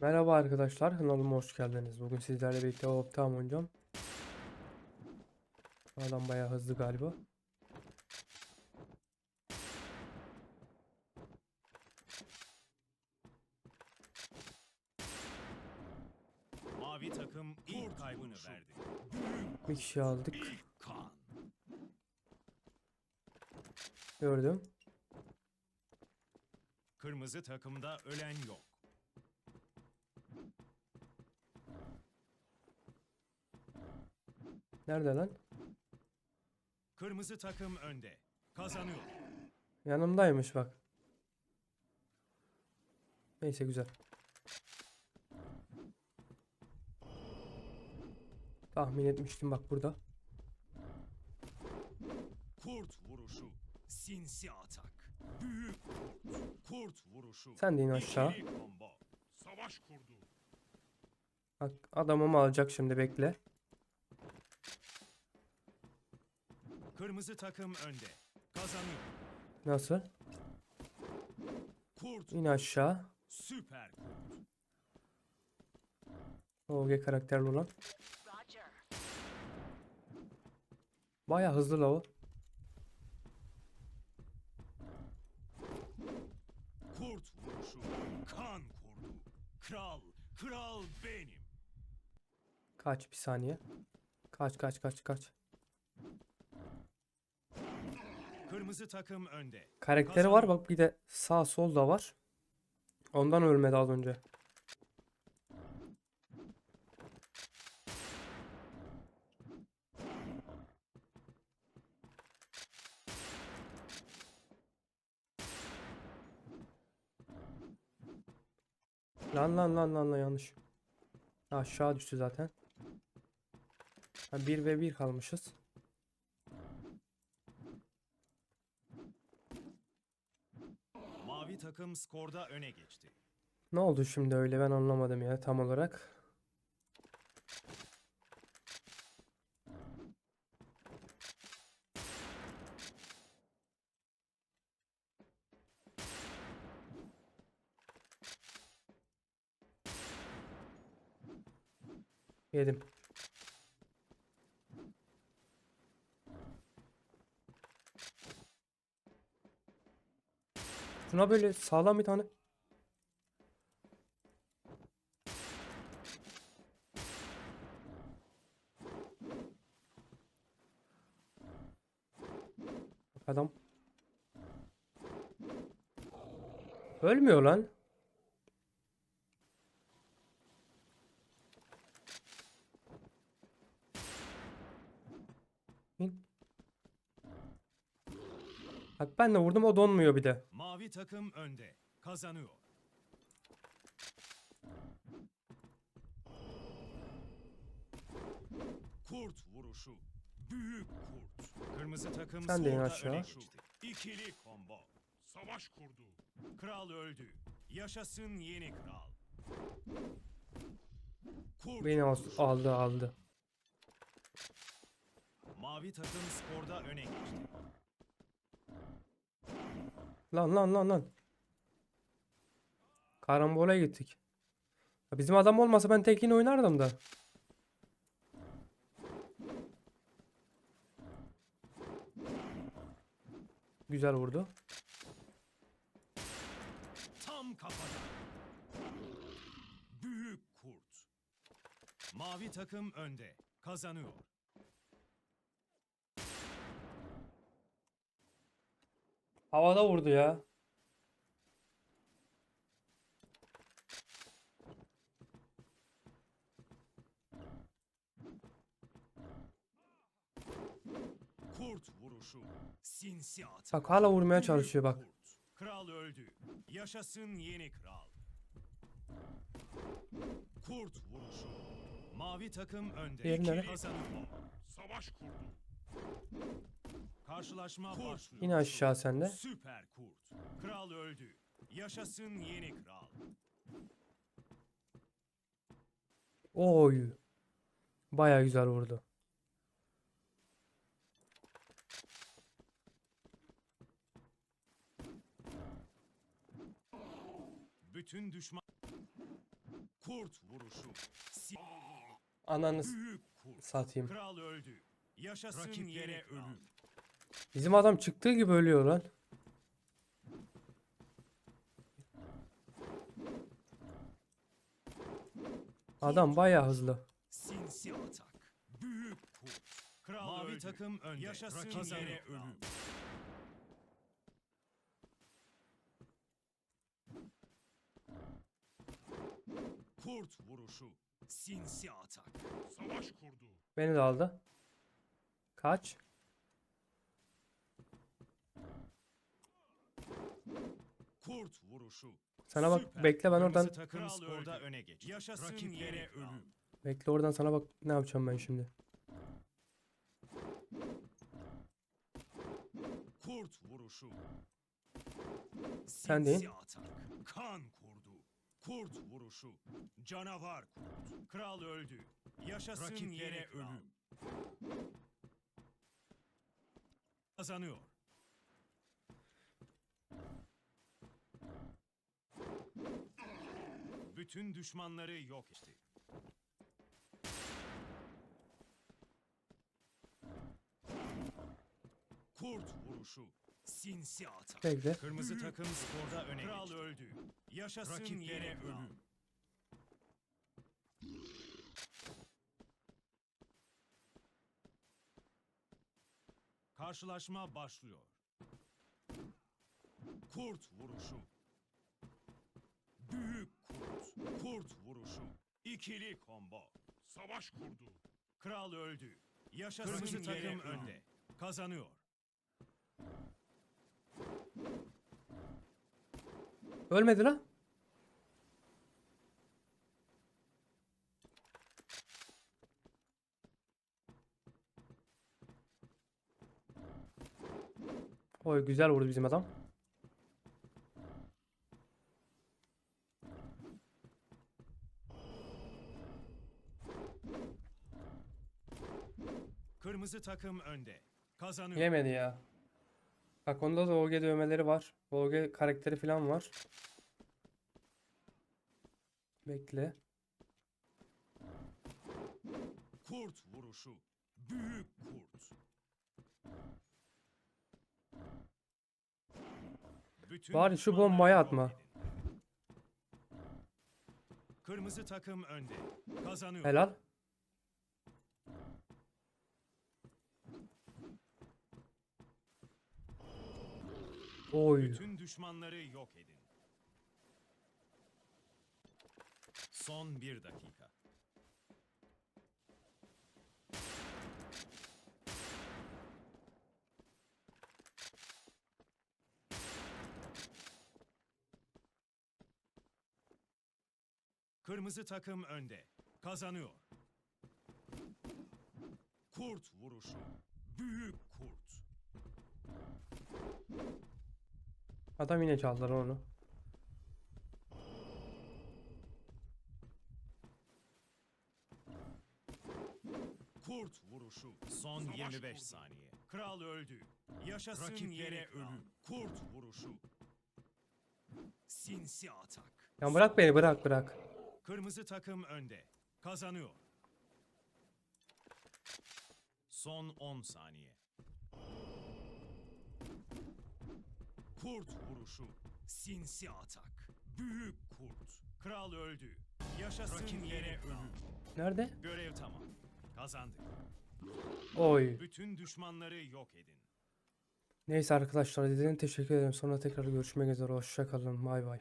Merhaba arkadaşlar, kanalıma hoş geldiniz. Bugün sizlerle birlikte Optam oynayacağım. Adam bayağı hızlı galiba. Mavi takım ilk kaybını verdi. Bir kişi aldık. Gördüm. Kırmızı takımda ölen yok. Nerede lan? Kırmızı takım önde. Kazanıyor. Yanımdaymış bak. Neyse güzel. Tahmin etmiştim bak burada. Kurt vuruşu. Sinsi atak. Büyük kurt. Kurt vuruşu. Sen de in aşağı. Savaş kurdu. Bak adamımı alacak şimdi bekle. Kırmızı takım önde. Kazanıyor. Nasıl? Kurt İn aşağı. süper kurt. OG karakterli olan. Bayağı hızlı la o. Kurt vuruşu. Kan kurdu. Kral. Kral benim. Kaç bir saniye. Kaç kaç kaç kaç. Kırmızı takım önde. Karakteri var bak bir de sağ sol da var. Ondan ölmedi az önce. Lan lan lan lan lan yanlış. Aşağı düştü zaten. Ha, 1 ve 1 kalmışız. Mavi takım skorda öne geçti. Ne oldu şimdi öyle ben anlamadım ya tam olarak. Yedim. Şuna böyle sağlam bir tane Adam. Ölmüyor lan. İn. Bak ben de vurdum o donmuyor bir de. Mavi takım önde. Kazanıyor. Kurt vuruşu. Büyük kurt. Kırmızı takım Sen de in aşağı. öne geçti. İkili combo. Savaş kurdu. Kral öldü. Yaşasın yeni kral. Kurt Beni al- vuruşu. aldı aldı. Mavi takım skorda öne geçti. Lan lan lan lan. Karambola gittik. Ya Bizim adam olmasa ben tekini oynardım da. Güzel vurdu. Tam kafada. Büyük kurt. Mavi takım önde. Kazanıyor. Havada vurdu ya. Kurt vuruşu. Sinsi at. Bak hala vurmaya çalışıyor bak. kurt. Kral öldü. Yaşasın yeni kral. Kurt vuruşu. Mavi takım önde. Diğeri nerede? Savaş kurdu. Karşılaşma başlıyor. Yine aşağı sende. Süper kurt. Kral öldü. Yaşasın yeni kral. Oy. Baya güzel vurdu. Bütün düşman Kurt vuruşu. Si- Ananı satayım. Kral öldü. Yaşasın yeni ölüm. Bizim adam çıktığı gibi ölüyor lan. Adam bayağı hızlı. Sinsi atak. Büyük kurt. Kral Mavi öldü. takım önde. Yaşasın kazanıyor. ölüm. Kurt vuruşu. Sinsi atak. Savaş kurdu. Beni de aldı. Kaç? Kurt vuruşu. Sana bak Süper. bekle ben oradan takım Kral skorda öldü. öne geçti. Yaşasın Rakip yeni yeni ölüm. bekle oradan sana bak ne yapacağım ben şimdi. Kurt vuruşu. Sen deyin. Sinsi atak. Kan kurdu. Kurt vuruşu. Canavar kurt. Kral öldü. Yaşasın Rakip yeni yeni ölüm. Kazanıyor. Bütün düşmanları yok etti. Kurt vuruşu. Sinsi atak. Bekle. Kırmızı takım skorda öne Kral geçti. öldü. Yaşasın Rakip yeni ölüm. Karşılaşma başlıyor. Kurt vuruşu. Büyük kurt. Vuruşu. İkili combo. Savaş kurdu. Kral öldü. Yaşasın Kırmızı takım önde. Kazanıyor. Ölmedi lan. Oy güzel vurdu bizim adam. Kırmızı takım önde. Kazanıyor. Yemedi ya. Bak onda da OG dövmeleri var. OG karakteri falan var. Bekle. Kurt vuruşu. Büyük kurt. Bütün Bari şu bombayı atma. Kırmızı takım önde. Kazanıyor. Helal. Oy. Bütün düşmanları yok edin. Son bir dakika. Kırmızı takım önde. Kazanıyor. Kurt vuruşu. Büyük kurt. Adam yine çaldılar onu. Kurt vuruşu. Son Savaş 25 kurdu. saniye. Kral öldü. Yaşasın Rakip yeni yeni ölüm. Kurt vuruşu. Sinsi atak. Ya bırak beni bırak bırak. Kırmızı takım önde. Kazanıyor. Son 10 saniye. Kurt vuruşu. Sinsi atak. Büyük kurt. Kral öldü. Yaşasın Rakip yeni ölüm. Nerede? Görev tamam. Kazandık. Oy. Bütün düşmanları yok edin. Neyse arkadaşlar izlediğiniz için teşekkür ederim. Sonra tekrar görüşmek üzere. Hoşça kalın. Bay bay.